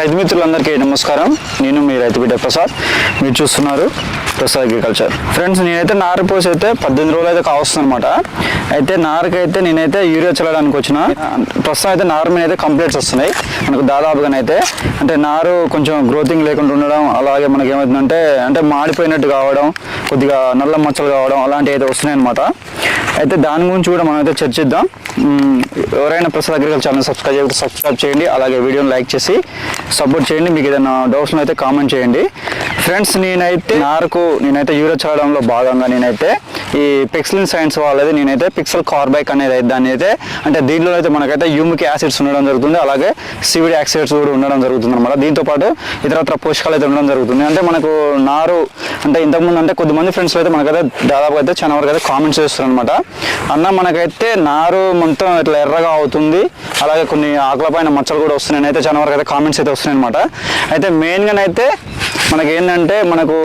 రైతు మిత్రులందరికీ నమస్కారం. నేను మీ రైతు బిడ్డ ప్రసాద్. మీరు చూస్తున్నారు ప్రసాద్ అగ్రికల్చర్. ఫ్రెండ్స్ నేనైతే నారు పోసి అయితే పద్దెనిమిది రోజులు అయితే కావస్తుంది అనమాట అయితే నారుకైతే నేనైతే యూరియా చల్లడానికి వచ్చిన. ప్రస్తుతం అయితే నారు మీద అయితే కంప్లైంట్స్ వస్తున్నాయి. మనకు దాదాపుగానైతే అంటే నారు కొంచెం గ్రోతింగ్ లేకుండా ఉండడం అలాగే మనకి ఏమవుతుందంటే అంటే మాడిపోయినట్టు కావడం కొద్దిగా నల్ల మచ్చలు కావడం అలాంటివి అయితే వస్తున్నాయి అనమాట అయితే దాని గురించి కూడా మనం అయితే చర్చిద్దాం ఎవరైనా ప్రసాద్ అగ్రికల్చర్ ఛానల్ సబ్స్క్రైబ్ చేయకపోతే సబ్స్క్రైబ్ చేయండి అలాగే వీడియోని లైక్ చేసి సపోర్ట్ చేయండి. మీకు ఏదైనా డౌట్స్ అయితే కామెంట్ చేయండి. ఫ్రెండ్స్ నేనైతే నారుకు నేనైతే యూరియా చల్లడంలో భాగంగా నేనైతే ఈ పిక్సలిన్ సైన్స్ వాళ్ళది నేనైతే పిక్సల్ కార్బైక్ అనేది అయితే దాన్ని అయితే అంటే దీంట్లో అయితే మనకైతే యూమిక్ యాసిడ్స్ ఉండడం జరుగుతుంది అలాగే సివిడ్ యాసిడ్స్ కూడా ఉండడం జరుగుతుంది అనమాట దీంతో పాటు ఇతరత్ర పోషకాలు అయితే ఉండడం జరుగుతుంది. అంటే మనకు నారు అంటే ఇంతకుముందు అంటే కొద్దిమంది ఫ్రెండ్స్ అయితే మనకైతే దాదాపు అయితే చాలా వరకు అయితే కామెంట్స్ చేస్తారు అనమాట అన్న మనకైతే నారు మొత్తం ఇట్లా ఎర్రగా అవుతుంది. అలాగే కొన్ని ఆకుల పైన మచ్చలు కూడా వస్తున్నాయి. అయితే చాలా వరకు అయితే కామెంట్స్ అయితే వస్తున్నాయి అనమాట అయితే మెయిన్గానైతే మనకి ఏంటంటే మనకు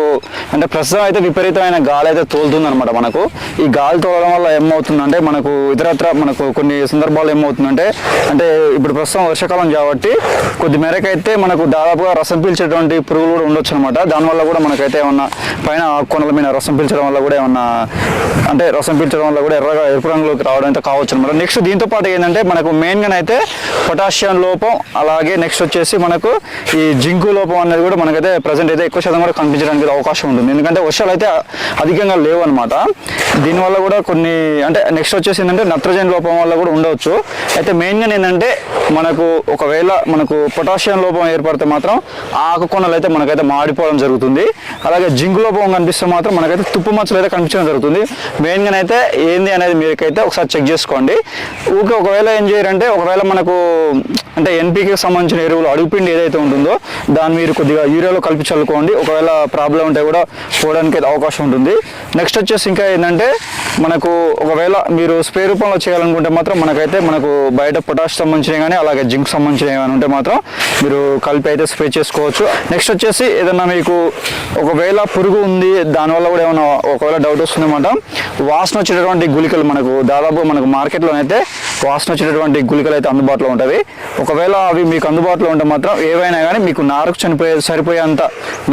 అంటే ప్రస్తుతం అయితే విపరీతమైన గాలి అయితే తోలుతుంది అనమాట మనకు. ఈ గాలి తోలడం వల్ల ఏమవుతుందంటే మనకు ఇతరత్ర మనకు కొన్ని సందర్భాలు ఏమవుతుందంటే అంటే ఇప్పుడు ప్రస్తుతం వర్షాకాలం కాబట్టి కొద్ది మేరకు అయితే మనకు దాదాపుగా రసం పీల్చేటువంటి పురుగులు కూడా ఉండొచ్చు అనమాట దానివల్ల కూడా మనకైతే ఏమన్నా పైన కొనల మీద రసం పీల్చడం వల్ల కూడా ఏమన్నా అంటే రసం పీల్చడం వల్ల కూడా ఎర్రగా ఎరుపు రంగులోకి రావడం అయితే కావచ్చు అనమాట నెక్స్ట్ దీంతో పాటు ఏంటంటే మనకు మెయిన్గా అయితే పొటాషియం లోపం అలాగే నెక్స్ట్ వచ్చేసి మనకు ఈ జింకు లోపం అనేది కూడా మనకైతే ప్రజెంట్ అయితే ఎక్కువ శాతం కూడా కనిపించడానికి అవకాశం ఉంటుంది. ఎందుకంటే వర్షాలు అయితే అధికంగా లేవు అనమాట దీనివల్ల కూడా కొన్ని అంటే నెక్స్ట్ వచ్చేసి ఏంటంటే నత్రజని లోపం వల్ల కూడా ఉండవచ్చు. అయితే మెయిన్గా ఏంటంటే మనకు ఒకవేళ మనకు పొటాషియం లోపం ఏర్పడితే మాత్రం ఆ ఆకుకొనలు అయితే మనకైతే మాడిపోవడం జరుగుతుంది. అలాగే జింకు లోపం కనిపిస్తే మాత్రం మనకైతే తుప్పు మచ్చలు అయితే కనిపించడం జరుగుతుంది. మెయిన్గా అయితే ఏంది అనేది మీకైతే ఒకసారి చెక్ చేసుకోండి. ఊకే ఒకవేళ ఏం చేయరంటే ఒకవేళ మనకు అంటే ఎన్పీకి సంబంధించిన ఎరువులు అడుగుపిండి ఏదైతే ఉంటుందో దాన్ని మీరు కొద్దిగా యూరియాలో కలిపి చల్లుకోండి. ఒకవేళ ప్రాబ్లం ఉంటే కూడా పోవడానికి అయితే అవకాశం ఉంటుంది. నెక్స్ట్ వచ్చేసి ఇంకా ఏంటంటే మనకు ఒకవేళ మీరు స్ప్రే రూపంలో చేయాలనుకుంటే మాత్రం మనకైతే మనకు బయట పొటాష్ సంబంధించినవి కానీ అలాగే జింక్ సంబంధించినవి కానీ ఉంటే మాత్రం మీరు కలిపి అయితే స్ప్రే చేసుకోవచ్చు. నెక్స్ట్ వచ్చేసి ఏదన్నా మీకు ఒకవేళ పురుగు ఉంది దానివల్ల కూడా ఏమైనా ఒకవేళ డౌట్ వస్తుందన్నమాట వాసన వచ్చేటటువంటి గుళికలు మనకు దాదాపు మనకు మార్కెట్లోనైతే వాసన వచ్చేటటువంటి గుళికలు అయితే అందుబాటులో ఉంటాయి. ఒకవేళ అవి మీకు అందుబాటులో ఉంటే మాత్రం ఏవైనా కానీ మీకు నారుకు చనిపోయే సరిపోయేంత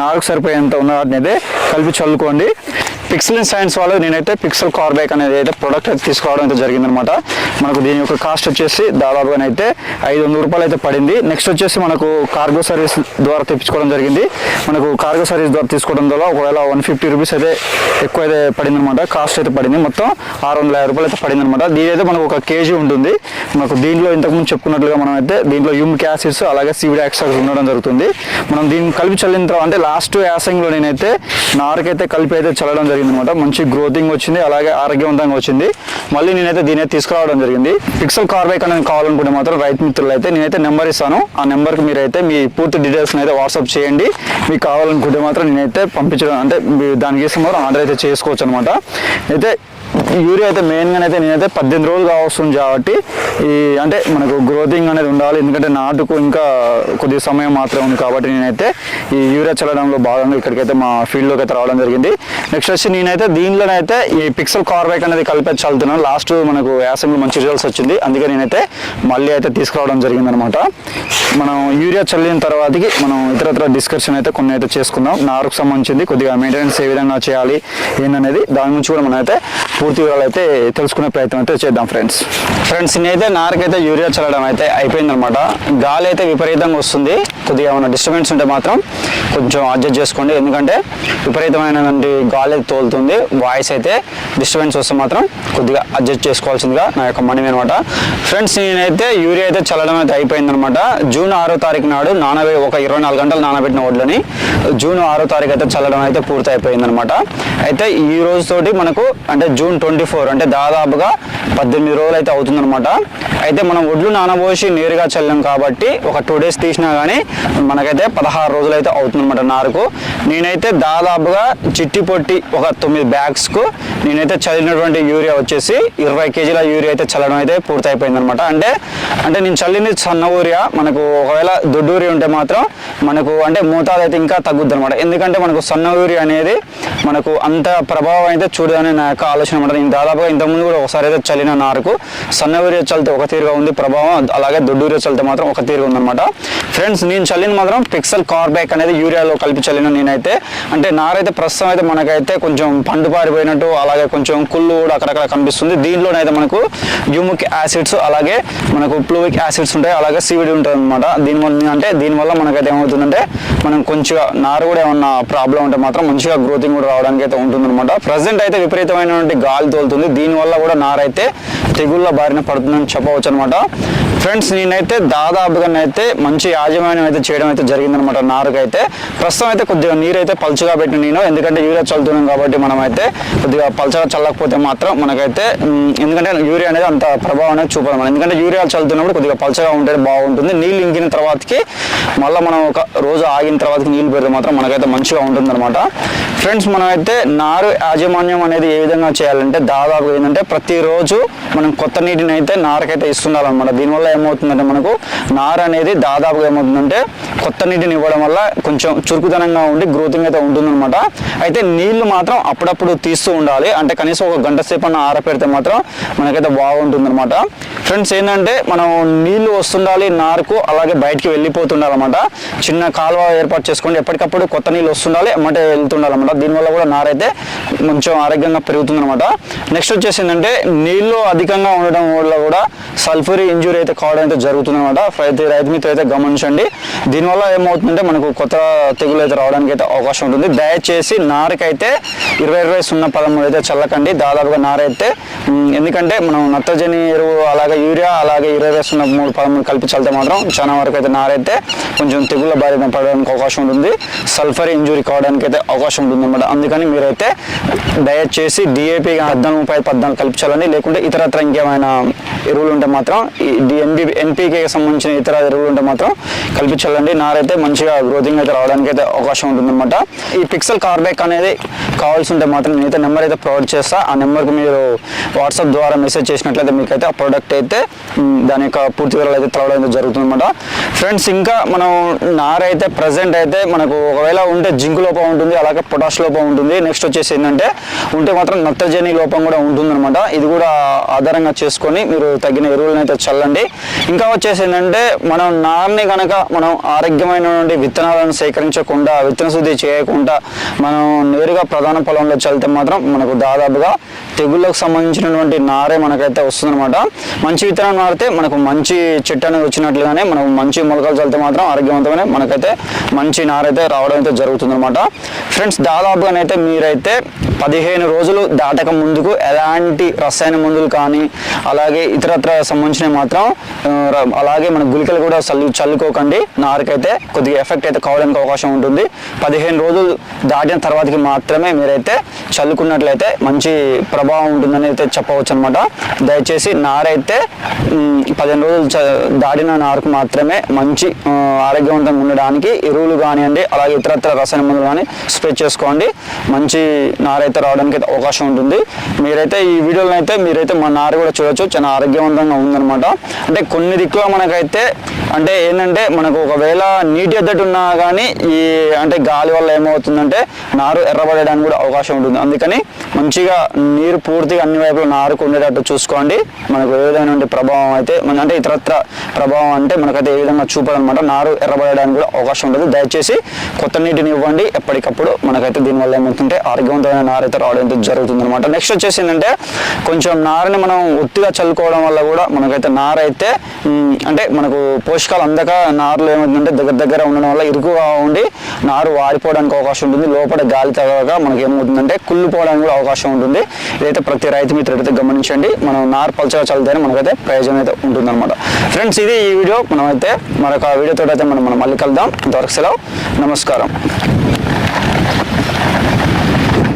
నారుకు సరిపోయేంత ఉన్న వాటిని అయితే కలిపి చల్లుకోండి. పిక్సెల్ సైన్స్ వాళ్ళు నేనైతే పిక్సెల్ కార్బైక్ అనేది అయితే ప్రోడక్ట్ అయితే తీసుకోవడం అయితే జరిగిందనమాట మనకు దీని యొక్క కాస్ట్ వచ్చేసి దాదాపుగానైతే ఐదు వందల రూపాయలు అయితే పడింది. నెక్స్ట్ వచ్చేసి మనకు కార్గో సర్వీస్ ద్వారా తెప్పించుకోవడం జరిగింది. మనకు కార్గో సర్వీస్ ద్వారా తీసుకోవడం ద్వారా ఒకవేళ వన్ ఫిఫ్టీ రూపీస్ అయితే ఎక్కువ అయితే పడింది అనమాట కాస్ట్ అయితే పడింది. మొత్తం ఆరు వందల యాభై రూపాయలు అయితే పడింది అనమాట దీని అయితే మనకు ఒక కేజీ ఉంటుంది. మనకు దీంట్లో ఇంతకుముందు చెప్పుకున్నట్లుగా మనం అయితే దీంట్లో యూమిక్ యాసిడ్స్ అలాగే సివిడ్ యాక్సైడ్స్ ఉండడం జరుగుతుంది. మనం దీన్ని కలిపి చల్లిన తర్వాత అంటే లాస్ట్ యాసంగ్లో నేనైతే నారుకైతే కలిపి అయితే చల్లడం జరిగింది. అనమాట మంచి గ్రోతింగ్ వచ్చింది అలాగే ఆరోగ్యవంతంగా వచ్చింది. మళ్ళీ నేనైతే దీని తీసుకురావడం జరిగింది. పిక్సెల్ కార్బైక్ అనేది కావాలనుకుంటే మాత్రం రైతు మిత్రులు అయితే నేనైతే నెంబర్ ఇస్తాను. ఆ నెంబర్కి మీరైతే మీ పూర్తి డీటెయిల్స్ని అయితే వాట్సాప్ చేయండి. మీకు కావాలనుకుంటే మాత్రం నేనైతే పంపించడం అంటే దానికి ఇస్తే మాత్రం ఆర్డర్ అయితే చేసుకోవచ్చు అనమాట అయితే యూరియా అయితే మెయిన్గా అయితే నేనైతే పద్దెనిమిది రోజులు కావస్తుంది కాబట్టి ఈ అంటే మనకు గ్రోతింగ్ అనేది ఉండాలి. ఎందుకంటే నాటుకు ఇంకా కొద్ది సమయం మాత్రమే ఉంది కాబట్టి నేనైతే ఈ యూరియా చల్లడంలో భాగంగా ఇక్కడికైతే మా ఫీల్డ్లోకి అయితే రావడం జరిగింది. నెక్స్ట్ వచ్చి నేనైతే దీనిలోనైతే ఈ పిక్సెల్ కార్బైక్ అనేది కలిపి చల్లుతున్నాను. లాస్ట్ మనకు యాసంలో మంచి రిజల్ట్స్ వచ్చింది. అందుకే నేనైతే మళ్ళీ అయితే తీసుకురావడం జరిగింది అనమాట మనం యూరియా చల్లిన తర్వాతకి మనం ఇతరత్ర డిస్కషన్ అయితే కొన్ని అయితే చేసుకుందాం. నారుకు సంబంధించింది కొద్దిగా మెయింటెనెన్స్ ఏ విధంగా చేయాలి ఏందనేది దాని గురించి కూడా మనం అయితే పూర్తి వివరాలు అయితే తెలుసుకునే ప్రయత్నం అయితే చేద్దాం ఫ్రెండ్స్ ఫ్రెండ్స్ నేనైతే నారకైతే యూరియా చల్లడం అయితే అయిపోయిందనమాట. గాలి అయితే విపరీతంగా వస్తుంది. కొద్దిగా ఏమైనా డిస్టర్బెన్స్ ఉంటే మాత్రం కొంచెం అడ్జస్ట్ చేసుకోండి. ఎందుకంటే విపరీతమైనటువంటి గాలి అయితే తోలుతుంది. వాయిస్ అయితే డిస్టర్బెన్స్ వస్తే మాత్రం కొద్దిగా అడ్జస్ట్ చేసుకోవాల్సిందిగా నా యొక్క మనవి అనమాట ఫ్రెండ్స్ నేనైతే యూరియా అయితే చల్లడం అయితే అయిపోయిందనమాట. జూన్ ఆరో తారీఖు నాడు నానబె ఒక ఇరవై నాలుగు గంటలు నానబెట్టిన ఓడ్లని జూన్ ఆరో తారీఖు అయితే చల్లడం అయితే పూర్తి అయిపోయిందనమాట అయితే ఈ రోజుతోటి మనకు అంటే జూన్ ట్వంటీ ఫోర్ అంటే దాదాపుగా పద్దెనిమిది రోజులు అయితే అవుతుందన్నమాట. అయితే మనం ఒడ్లు నానబోసి నేరుగా చల్లాం కాబట్టి ఒక టూ డేస్ తీసినా కానీ మనకైతే పదహారు రోజులు అయితే అవుతుందన్నమాట నారుకు. నేనైతే దాదాపుగా చిట్టి పొట్టి ఒక తొమ్మిది బ్యాగ్స్కు నేనైతే చల్లినటువంటి యూరియా వచ్చేసి ఇరవై కేజీల యూరియా అయితే చల్లడం అయితే పూర్తయిపోయింది అనమాట అంటే అంటే నేను చల్లింది సన్న యూరియా మనకు ఒకవేళ దొడ్డు యూరియా ఉంటే మాత్రం మనకు అంటే మోతాదు అయితే ఇంకా తగ్గుద్ది అనమాట ఎందుకంటే మనకు సన్న యూరియా అనేది మనకు అంత ప్రభావం అయితే చూడదని నా యొక్క ఆలోచన అనమాట దాదాపుగా ఇంతకుముందు కూడా ఒకసారి అయితే చల్లిన నారుకు సన్న యూరియా చల్లితే ఒక తీరుగా ఉంది ప్రభావం అలాగే దొడ్డు యూరియా చల్లితే మాత్రం ఒక తీరుగా ఉందన్నమాట. ఫ్రెండ్స్ నేను చల్లిన మాత్రం పిక్సెల్ కార్బ్యాక్ అనేది యూరియాలో కలిపి చల్లిన నేనైతే. అంటే నారైతే ప్రస్తుతం అయితే మనకైతే కొంచెం పండు పారిపోయినట్టు అలాగే కొంచెం కుళ్ళు కూడా అక్కడక్కడ కనిపిస్తుంది. దీంట్లోనైతే మనకు యూమిక్ యాసిడ్స్ అలాగే మనకు ప్లూవిక్ యాసిడ్స్ ఉంటాయి అలాగే సివిడి ఉంటుంది అనమాట దీనివల్ల అంటే దీనివల్ల మనకైతే ఏమవుతుందంటే మనం కొంచెం నారు కూడా ఏమన్నా ప్రాబ్లం ఉంటే మాత్రం మంచిగా గ్రోతింగ్ కూడా రావడానికి అయితే ఉంటుందన్నమాట. ప్రజెంట్ అయితే విపరీతమైనటువంటి గాలి తోలుతుంది. దీనివల్ల కూడా నారైతే తెగుళ్ళ బారిన పడుతుందని చెప్పవచ్చు అనమాట ఫ్రెండ్స్ నేనైతే దాదాపుగా అయితే మంచి యాజమాన్యం అయితే చేయడం అయితే జరిగిందనమాట. నారుకైతే ప్రస్తుతం అయితే కొద్దిగా నీరు అయితే పలుచగా పెట్టిన నేను. ఎందుకంటే యూరియా చల్లుతున్నాం కాబట్టి మనమైతే కొద్దిగా పలుచగా చల్లకపోతే మాత్రం మనకైతే ఎందుకంటే యూరియా అనేది అంత ప్రభావం అనేది చూపడం ఎందుకంటే యూరియా చల్లుతున్నప్పుడు కొద్దిగా పలుచగా ఉంటే బాగుంటుంది. నీళ్ళు ఇంకిన తర్వాతకి మళ్ళీ మనం ఒక రోజు ఆగిన తర్వాత నీళ్ళు పెడితే మాత్రం మనకైతే మంచిగా ఉంటుందన్నమాట. ఫ్రెండ్స్ మనమైతే నారు యాజమాన్యం అనేది ఏ విధంగా చేయాలంటే దాదాపు ఏంటంటే ప్రతిరోజు మనం కొత్త నీటిని అయితే నారకైతే ఇస్తుండాలన్నమాట. దీనివల్ల ఏమవుతుందంటే మనకు నారు అనేది దాదాపుగా ఏమవుతుందంటే కొత్త నీటిని ఇవ్వడం వల్ల కొంచెం చురుకుదనంగా ఉండి గ్రోతింగ్ అయితే ఉంటుందన్నమాట. అయితే నీళ్ళు మాత్రం అప్పుడప్పుడు తీస్తూ ఉండాలి. అంటే కనీసం ఒక గంట సేపు అన్న ఆరపెడితే మాత్రం మనకైతే బాగుంటుందన్నమాట. ఫ్రెండ్స్ ఏంటంటే మనం నీళ్ళు వస్తుండాలి నారుకు అలాగే బయటికి వెళ్ళిపోతుండాలన్నమాట. చిన్న కాలువ ఏర్పాటు చేసుకోండి ఎప్పటికప్పుడు కొత్త నీళ్ళు వస్తుండాలి వెళ్తుండాలి వెళ్తుండాలన్నమాట. దీనివల్ల కూడా నారైతే కొంచెం ఆరోగ్యంగా పెరుగుతుందన్నమాట. నెక్స్ట్ వచ్చేసి ఏంటంటే నీళ్ళు అధికంగా ఉండడం వల్ల కూడా సల్ఫరీ ఇంజురీ అయితే కావడం అయితే జరుగుతుందన్నమాట. ప్రతి రైతు మీతో అయితే గమనించండి. దీనివల్ల ఏమవుతుందంటే మనకు కొత్త తెగులు అయితే రావడానికి అయితే అవకాశం ఉంటుంది. దయచేసి నారకైతే ఇరవై ఇరవై సున్నా పదమూడు అయితే చల్లకండి. దాదాపుగా నారైతే ఎందుకంటే మనం నత్రజని ఎరువు అలాగే యూరియా అలాగే ఇరవై ఇరవై సున్నా మూడు పదమూడు కలిపి చల్లితే మాత్రం చాలా వరకు అయితే నారైతే కొంచెం తెగుళ్ళ బారిన పడడానికి అవకాశం ఉంటుంది. సల్ఫర్ ఇంజురీ కావడానికి అయితే అవకాశం ఉంటుంది అనమాట అందుకని మీరైతే దయచేసి డిఏపీ పద్నాలుగు ముప్పై పద్నాలుగు కలిపి చల్లండి. లేకుంటే ఇతరత్ర ఇంకేమైనా ఎరువులు ఉంటే మాత్రం ఈ ఎన్పి ఎన్పీకే సంబంధించిన ఇతర ఎరువులు ఉంటే మాత్రం కల్పించాలండి నారైతే మంచిగా గ్రోతింగ్ అయితే రావడానికి అయితే అవకాశం ఉంటుందన్నమాట. ఈ పిక్సెల్ కార్బేక్ అనేది కావాల్సి ఉంటే మాత్రం నేనైతే నెంబర్ అయితే ప్రొవైడ్ చేస్తా. ఆ నెంబర్కి మీరు వాట్సాప్ ద్వారా మెసేజ్ చేసినట్లయితే మీకైతే ఆ ప్రోడక్ట్ అయితే దాని యొక్క పూర్తి వివరాలు అయితే తెలవడం అయితే జరుగుతుందన్నమాట. ఫ్రెండ్స్ ఇంకా మనం నారైతే ప్రజెంట్ అయితే మనకు ఒకవేళ ఉంటే జింక్ లోపం ఉంటుంది అలాగే పొటాష్ లోపం ఉంటుంది. నెక్స్ట్ వచ్చేసి ఏంటంటే ఉంటే మాత్రం నత్రజని లోపం కూడా ఉంటుందన్నమాట. ఇది కూడా ఆధారంగా చేసుకొని మీరు తగిన ఎరువులను అయితే చల్లండి. ఇంకా వచ్చేసి ఏంటంటే మనం నారుని కనుక మనం ఆరోగ్యమైనటువంటి విత్తనాలను సేకరించకుండా విత్తన శుద్ధి చేయకుండా మనం నేరుగా ప్రధాన పొలంలో చల్లితే మాత్రం మనకు దాదాపుగా తెగుళ్ళకు సంబంధించినటువంటి నారే మనకైతే వస్తుందన్నమాట. మంచి విత్తనం నారితే మనకు మంచి చెట్టు అనేది వచ్చినట్లుగానే మనకు మంచి మొలకలు చల్లితే మాత్రం ఆరోగ్యవంతమైన మనకైతే మంచి నారైతే రావడం అయితే జరుగుతుందన్నమాట. ఫ్రెండ్స్ దాదాపుగానైతే మీరైతే పదిహేను రోజులు దాటక ముందుకు ఎలాంటి రసాయన మందులు కానీ అలాగే ఇతరత్ర సంబంధించినవి మాత్రం అలాగే మన గుళికలు కూడా చల్లు చల్లుకోకండి. నారకైతే కొద్దిగా ఎఫెక్ట్ అయితే కావడానికి అవకాశం ఉంటుంది. పదిహేను రోజులు దాటిన తర్వాతకి మాత్రమే మీరైతే చల్లుకున్నట్లయితే మంచి ప్రభావం ఉంటుందని అయితే చెప్పవచ్చు అనమాట దయచేసి నారైతే పదిహేను రోజులు చ- దాటిన నారకు మాత్రమే మంచి ఆరోగ్యవంతంగా ఉండడానికి ఎరువులు కానివ్వండి అలాగే ఇతరత్ర రసాయన మందులు కానీ స్ప్రే చేసుకోండి. మంచి నారైతే రావడానికి అయితే అవకాశం ఉంటుంది. మీరైతే ఈ వీడియోలో అయితే మీరైతే మా నారు కూడా చూడొచ్చు. చాలా ఆరోగ్యవంతంగా ఉందన్నమాట. అంటే కొన్ని దిక్కులో మనకైతే అంటే ఏంటంటే మనకు ఒకవేళ నీటి ఎద్దటి ఉన్నా కానీ ఈ అంటే గాలి వల్ల ఏమవుతుందంటే నారు ఎర్రబడడానికి కూడా అవకాశం ఉంటుంది. అందుకని మంచిగా నీరు పూర్తిగా అన్ని వైపులు నారుకు ఉండేటట్టు చూసుకోండి. మనకు ఏ విధమైన ప్రభావం అయితే మన అంటే ఇతరత్ర ప్రభావం అంటే మనకైతే ఏ విధంగా చూపదనమాట నారు ఎర్రబడడానికి కూడా అవకాశం ఉంటుంది. దయచేసి కొత్త నీటిని ఇవ్వండి. ఎప్పటికప్పుడు మనకైతే దీనివల్ల ఏమవుతుంటే ఆరోగ్యవంతమైన నారు అయితే రావడం జరుగుతుంది అనమాట నెక్స్ట్ వచ్చేసి ఏంటంటే కొంచెం నారుని మనం ఒత్తిగా చల్లుకోవడం వల్ల కూడా మనకైతే నార అయితే అంటే మనకు పోషకాలు అందక నారులో ఏమవుతుందంటే దగ్గర దగ్గర ఉండడం వల్ల ఇరుకుగా ఉండి నారు వారిపోవడానికి అవకాశం ఉంటుంది. లోపల గాలి తగలక మనకి ఏమవుతుందంటే కుళ్ళిపోవడానికి కూడా అవకాశం ఉంటుంది. ఇదైతే ప్రతి రైతు మిత్రుడు అయితే గమనించండి. మనం నారు పలచగా చల్లితేనే మనకైతే ప్రయోజనం అయితే ఉంటుందన్నమాట. ఫ్రెండ్స్ ఇది ఈ వీడియో. మనమైతే మరొక వీడియోతో అయితే మనం మనం మళ్ళీ కలుద్దాం. ఇంతవరకు సెలవు. నమస్కారం.